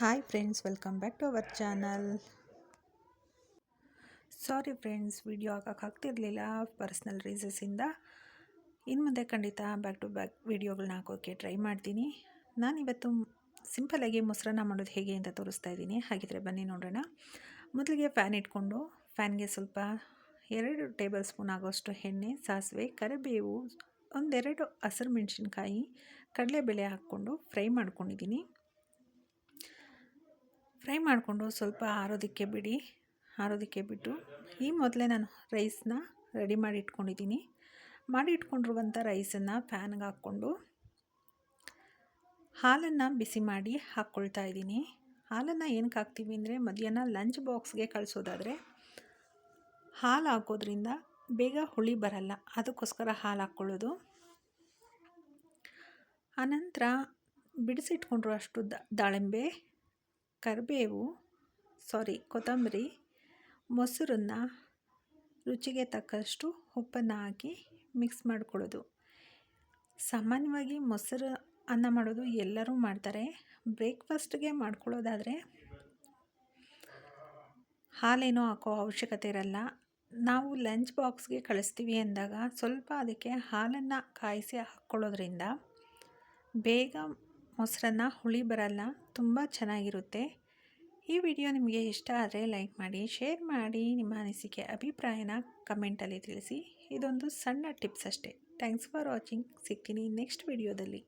Hi friends welcome back to our channel sorry friends video ಹಾಕೋಕ್ಕಾಗ್ತಿರ್ಲಿಲ್ಲ personal ರೀಸನ್ಸಿಂದ ಇನ್ನು ಮುಂದೆ ಖಂಡಿತ ಬ್ಯಾಕ್ ಟು ಬ್ಯಾಕ್ ವಿಡಿಯೋಗಳನ್ನ ಹಾಕೋಕ್ಕೆ ಟ್ರೈ ಮಾಡ್ತೀನಿ. ನಾನಿವತ್ತು ಸಿಂಪಲಾಗಿ ಮೊಸರನ್ನ ಮಾಡೋದು ಹೇಗೆ ಅಂತ ತೋರಿಸ್ತಾ ಇದ್ದೀನಿ. ಹಾಗಿದ್ರೆ ಬನ್ನಿ ನೋಡೋಣ. ಮೊದಲಿಗೆ ಫ್ಯಾನ್ ಇಟ್ಕೊಂಡು ಫ್ಯಾನ್ಗೆ ಸ್ವಲ್ಪ ಎರಡು ಟೇಬಲ್ ಸ್ಪೂನ್ ಆಗೋಷ್ಟು ಎಣ್ಣೆ, ಸಾಸಿವೆ, ಕರಿಬೇವು, ಒಂದೆರಡು ಹಸಿರು ಮೆಣಸಿನ್ಕಾಯಿ, ಕಡಲೆಬೇಳೆ ಹಾಕ್ಕೊಂಡು ಫ್ರೈ ಮಾಡ್ಕೊಂಡಿದ್ದೀನಿ. ಫ್ರೈ ಮಾಡಿಕೊಂಡು ಸ್ವಲ್ಪ ಆರೋದಕ್ಕೆ ಬಿಡಿ. ಆರೋದಕ್ಕೆ ಬಿಟ್ಟು ಈ ಮೊದಲೇ ನಾನು ರೈಸ್ನ ರೆಡಿ ಮಾಡಿ ಇಟ್ಕೊಂಡಿದ್ದೀನಿ. ಮಾಡಿ ಇಟ್ಕೊಂಡಿರುವಂಥ ರೈಸನ್ನು ಫ್ಯಾನ್ಗೆ ಹಾಕ್ಕೊಂಡು ಹಾಲನ್ನು ಬಿಸಿ ಮಾಡಿ ಹಾಕ್ಕೊಳ್ತಾ ಇದ್ದೀನಿ. ಹಾಲನ್ನು ಏನಕ್ಕೆ ಹಾಕ್ತೀವಿ ಅಂದರೆ ಮಧ್ಯಾಹ್ನ ಲಂಚ್ ಬಾಕ್ಸ್ಗೆ ಕಳಿಸೋದಾದರೆ ಹಾಲು ಹಾಕೋದ್ರಿಂದ ಬೇಗ ಹುಳಿ ಬರಲ್ಲ, ಅದಕ್ಕೋಸ್ಕರ ಹಾಲು ಹಾಕ್ಕೊಳ್ಳೋದು. ಆನಂತರ ಬಿಡಿಸಿಟ್ಕೊಂಡ್ರು ಅಷ್ಟು ದಾಳಿಂಬೆ ಕರಿಬೇವು, ಸಾರಿ, ಕೊತ್ತಂಬರಿ, ಮೊಸರನ್ನು ರುಚಿಗೆ ತಕ್ಕಷ್ಟು ಉಪ್ಪನ್ನು ಹಾಕಿ ಮಿಕ್ಸ್ ಮಾಡ್ಕೊಳ್ಳೋದು. ಸಾಮಾನ್ಯವಾಗಿ ಮೊಸರು ಅನ್ನ ಮಾಡೋದು ಎಲ್ಲರೂ ಮಾಡ್ತಾರೆ. ಬ್ರೇಕ್ಫಾಸ್ಟ್ಗೆ ಮಾಡ್ಕೊಳ್ಳೋದಾದರೆ ಹಾಲೇನೋ ಹಾಕೋ ಅವಶ್ಯಕತೆ ಇರಲ್ಲ. ನಾವು ಲಂಚ್ ಬಾಕ್ಸ್ಗೆ ಕಳಿಸ್ತೀವಿ ಅಂದಾಗ ಸ್ವಲ್ಪ ಅದಕ್ಕೆ ಹಾಲನ್ನು ಕಾಯಿಸಿ ಹಾಕ್ಕೊಳ್ಳೋದ್ರಿಂದ ಬೇಗ ಮೊಸರನ್ನ ಹುಳಿ ಬರಲ್ಲ, ತುಂಬ ಚೆನ್ನಾಗಿರುತ್ತೆ. ಈ ವಿಡಿಯೋ ನಿಮಗೆ ಇಷ್ಟ ಆದರೆ ಲೈಕ್ ಮಾಡಿ, ಶೇರ್ ಮಾಡಿ, ನಿಮ್ಮ ಅನಿಸಿಕೆ, ಅಭಿಪ್ರಾಯನ ಕಮೆಂಟಲ್ಲಿ ತಿಳಿಸಿ. ಇದೊಂದು ಸಣ್ಣ ಟಿಪ್ಸ್ ಅಷ್ಟೇ. ಥ್ಯಾಂಕ್ಸ್ ಫಾರ್ ವಾಚಿಂಗ್ ಸಿಗ್ತೀನಿ ನೆಕ್ಸ್ಟ್ ವಿಡಿಯೋದಲ್ಲಿ